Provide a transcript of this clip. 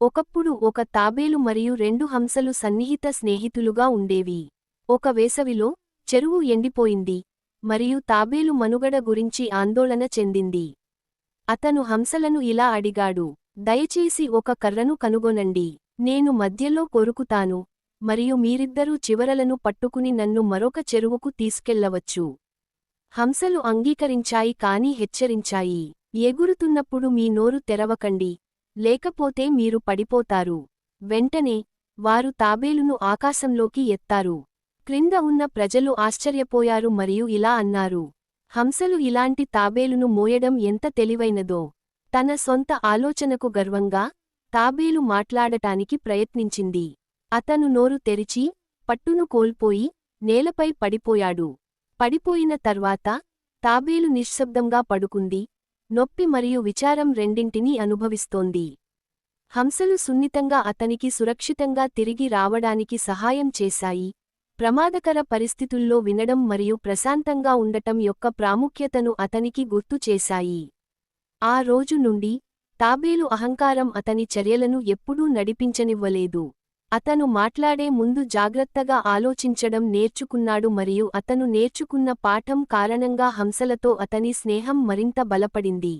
ఒకప్పుడు ఒక తాబేలు మరియు రెండు హంసలు సన్నిహిత స్నేహితులుగా ఉండేవి. ఒక వేసవిలో చెరువు ఎండిపోయింది. మరియు తాబేలు మనుగడ గురించి ఆందోళన చెందింది. అతను హంసలను ఇలా అడిగాడు దయచేసి ఒక కర్రను కనుగొనండి. నేను మధ్యలో కొరుకుతాను. మరియు మీరిద్దరూ చివరలను పట్టుకుని నన్ను మరొక చెరువుకు తీసుకెళ్ళవచ్చు. హంసలు అంగీకరించాయి కాని హెచ్చరించాయి. ఎగురుతున్నప్పుడు మీ నోరు తెరవకండి. లేకపోతే మీరు పడిపోతారు. వెంటనే వారు తాబేలును ఆకాశంలోకి ఎత్తారు. క్రింద ఉన్న ప్రజలు ఆశ్చర్యపోయారు మరియు ఇలా అన్నారు. హంసలు ఇలాంటి తాబేలును మోయడం ఎంత తెలివైనదో. తన సొంత ఆలోచనకు గర్వంగా తాబేలు మాట్లాడటానికి ప్రయత్నించింది. అతను నోరు తెరిచి పట్టును కోల్పోయి నేలపై పడిపోయాడు. పడిపోయిన తర్వాత తాబేలు నిశ్శబ్దంగా పడుకుంది. నొప్పి మరియు విచారం రెండింటినీ అనుభవిస్తోంది. హంసలు సున్నితంగా అతనికి సురక్షితంగా తిరిగి రావడానికి సహాయం చేశాయి. ప్రమాదకర పరిస్థితుల్లో వినడం మరియు ప్రశాంతంగా ఉండటం యొక్క ప్రాముఖ్యతను అతనికి గుర్తు చేశాయి. ఆ రోజు నుండి తాబేలు అహంకారం అతని చర్యలను ఎప్పుడూ నడిపించనివ్వలేదు. అతను మాట్లాడే ముందు జాగ్రత్తగా ఆలోచించడం నేర్చుకున్నాడు మరియు అతను నేర్చుకున్న పాఠం కారణంగా హంసలతో అతని స్నేహం మరింత బలపడింది.